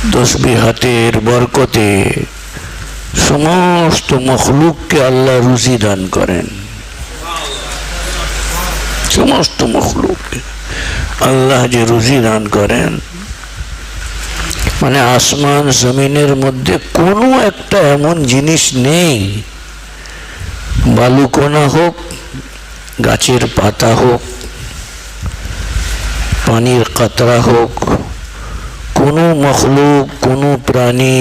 তসবি হাতের বরকতে সমস্ত মখলুককে আল্লাহ রুজি দান করেন। সমস্ত মখলুককে আল্লাহ যে রুজি দান করেন মানে আসমান জমিনের মধ্যে কোনো একটা এমন জিনিস নেই বালুকোনা হোক, গাছের পাতা হোক, পানির কাতরা হোক কোনো মখলুক, কোনো প্রাণী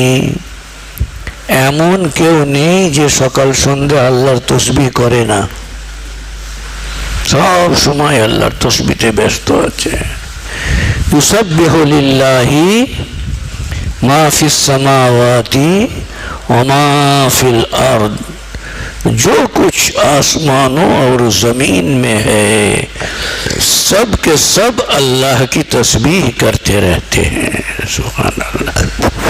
এমন কেউ নেই যে সকাল সন্ধে আল্লাহর তসবি করে না। সব সময় আল্লাহর তসবিতে ব্যস্ত আছে। ইউসাব্বিহু লিল্লাহি মা ফিস সামাওয়াতি ওয়া মা ফিল আরদ। जो कुछ आसमानों और जमीन में है सब के सब अल्लाह की तस्बीह करते रहते हैं सुभान अल्लाह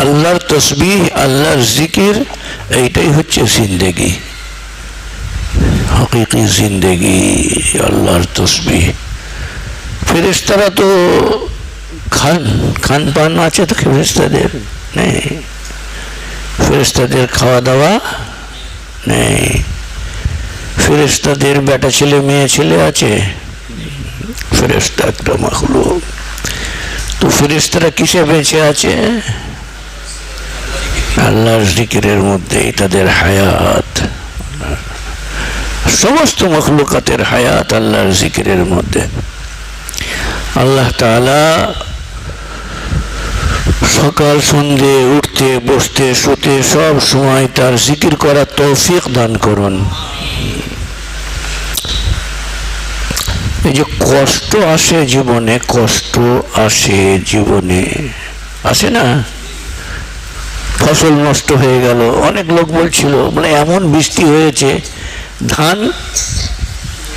আল্লাহর তসবিহ আল্লাহর জিকির এইটাই হচ্ছে জিন্দেগি হকিকি জিন্দেগি আল্লাহর তসবিহ ফেরেস্তারা তো খান খান পান আছে তো ফেরেস্তাদের নেই। ফেরেস্তাদের খাওয়া দাওয়া নেই। ফেরেস্তাদের বেটা ছেলে, মেয়ে ছেলে আছে। ফেরেস্তা একটা মখলুক। তো ফেরেস্তারা কিসে বেঁচে আছে? আল্লাহর জিকিরের মধ্যেই তাদের হায়াত। সমস্ত মখলুকাতের হায়াত আল্লাহর জিকিরের মধ্যে। আল্লাহ তাআলা সকাল, সন্ধে, উঠতে, বসতে, শুতে সব সময় তার জিকির করার তৌফিক দান করুন। এই যে কষ্ট আসে জীবনে, কষ্ট আসে জীবনে। আসে না? ফসল নষ্ট হয়ে গেল। অনেক লোক বলছিল মানে এমন বৃষ্টি হয়েছে, ধান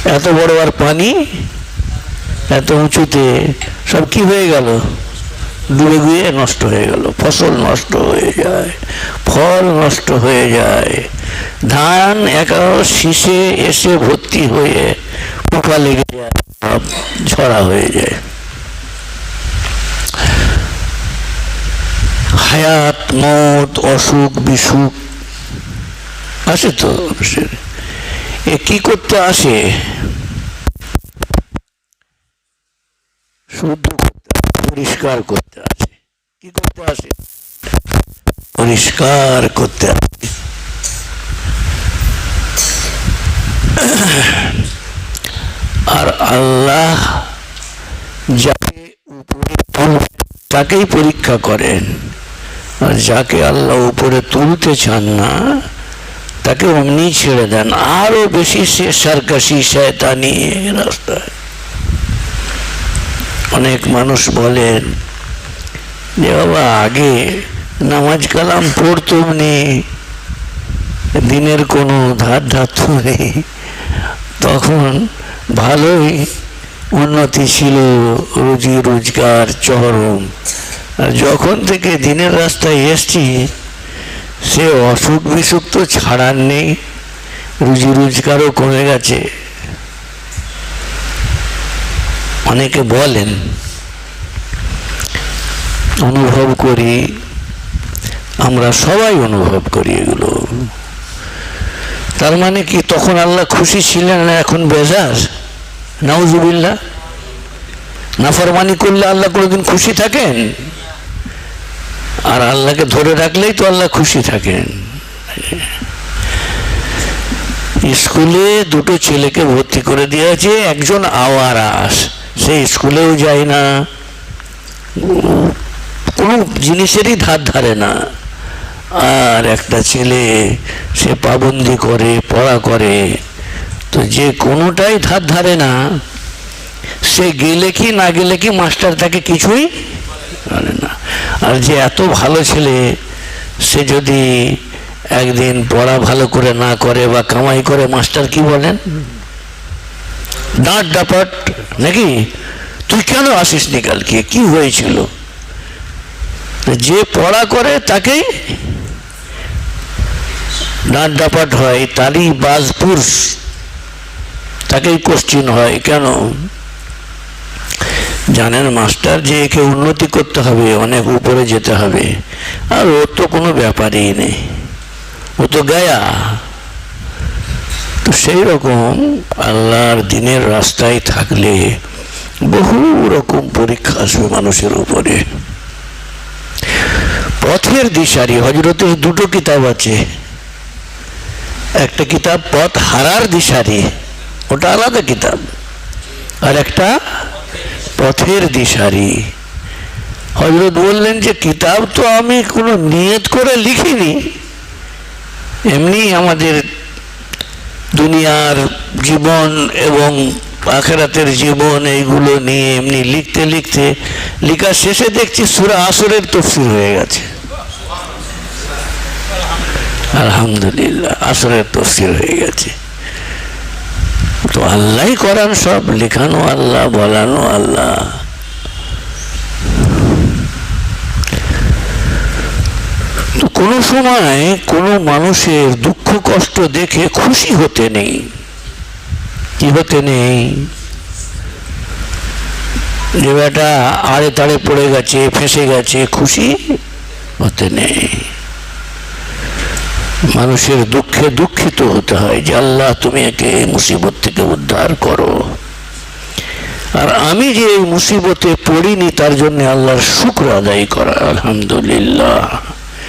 এত বড় আর পানি এত উঁচুতে, সব কি হয়ে গেল? ডুবে গিয়ে নষ্ট হয়ে গেল ফসল নষ্ট হয়ে যায় ফল নষ্ট হয়ে যায়। ধান একাও শীষে এসে ভর্তি হয়ে পোকা লেগে যায় ঝরা হয়ে যায়। হায়াত মত অসুখ বিসুখ আসে তো এ কি করতে আসে? আসে, পরিষ্কার করতে আসে। কি করতে আসে? পরিষ্কার করতে আসে। আর আল্লাহ যাকে উপরে তাকেই পরীক্ষা করেন, আর যাকে আল্লাহ উপরে তুলতে চান না, তাকে অমনি ছেড়ে দেন। আরও বেশি সে সার্কাশি শয়তানি রাস্তায়। অনেক মানুষ বলেন যে বাবা, আগে নামাজ কালাম পড়তুম নি, দিনের কোনো ধার ধাত্র নেই। তখন ভালোই উন্নতি ছিল, রুজি, রোজগার, চরম। আর যখন থেকে দিনের রাস্তায় এসছি, সে অসুখ বিসুখ তো ছাড়ার নেই রুজি রোজগারও কমে গেছে। অনেকে বলেন, অনুভব করি, আমরা সবাই অনুভব করি এগুলো। তার মানে কি, তখন আল্লাহ খুশি ছিলেন না এখন বেজার? নাউজুবিল্লা নাফরমানি করলে আল্লাহ কোনোদিন খুশি থাকেন? আর আল্লাহকে ধরে রাখলেই তো আল্লাহ খুশি থাকেন। স্কুলে দুটো ছেলেকে ভর্তি করে দিয়েছে, একজন আওয়ারাস সে স্কুলেও যায় না। কোনো জিনিসেরই ধার ধারে না। আর একটা ছেলে, সে পাবন্দি করে, পড়া করে। তো যে কোনোটাই ধার ধারে না, সে গেলে কি, না গেলে কি মাস্টার তাকে কিছুই জানে না। আর যে এত ভালো ছেলে, সে যদি একদিন পড়া ভালো করে না করে বা কামাই করে, মাস্টার কি বলেন? ডাঁট ডাপাট নাকি? তুই কেন আসিস নি কালকে? কি হয়েছিল? যে পড়া করে তাকেই ডাঁট ডাপাট হয় তারই বাজপুর তাকেই কোশ্চিন হয়, কেন? জানেন মাস্টার, যে একে উন্নতি করতে হবে, অনেক উপরে যেতে হবে। আর ওর তো কোনো ব্যাপারই নেই। ও তো গায়া। তো সেই রকম আল্লাহর দিনের রাস্তায় থাকলে বহু রকম পরীক্ষা আসবে মানুষের উপরে। পথের দিশারি হজরতের দুটো কিতাব আছে। একটা কিতাব পথ হারার দিশারি, ওটা আলাদা কিতাব। আর একটা পথের দিশারি। হজরত বললেন যে, কিতাব তো আমি কোনো নিয়ত করে লিখিনি। এমনি আমাদের দুনিয়ার জীবন এবং আখেরাতের জীবন এইগুলো নিয়ে এমনি লিখতে লিখতে লেখার শেষে দেখছি সুরা আসরের তফসির হয়ে গেছে। আলহামদুলিল্লাহ, আসরের তফসির হয়ে গেছে। তো আল্লাহ করান সব, লেখানো আল্লাহ, বলানো আল্লাহ। তো কোনো সময় কোনো মানুষের দুঃখ, কষ্ট দেখে খুশি হতে নেই। কি হতে নেই? যে বেটা আড়ে তাড়ে পড়ে গেছে, ফেঁসে গেছে, খুশি হতে নেই। মানুষের দুঃখে দুঃখিত হতে হয় যে আল্লাহ তুমি একে মুসিবত থেকে উদ্ধার করো। আর আমি যে এই মুসিবতে পড়িনি তার জন্য আল্লাহর শুক্র আদায় করা, আলহামদুলিল্লাহ।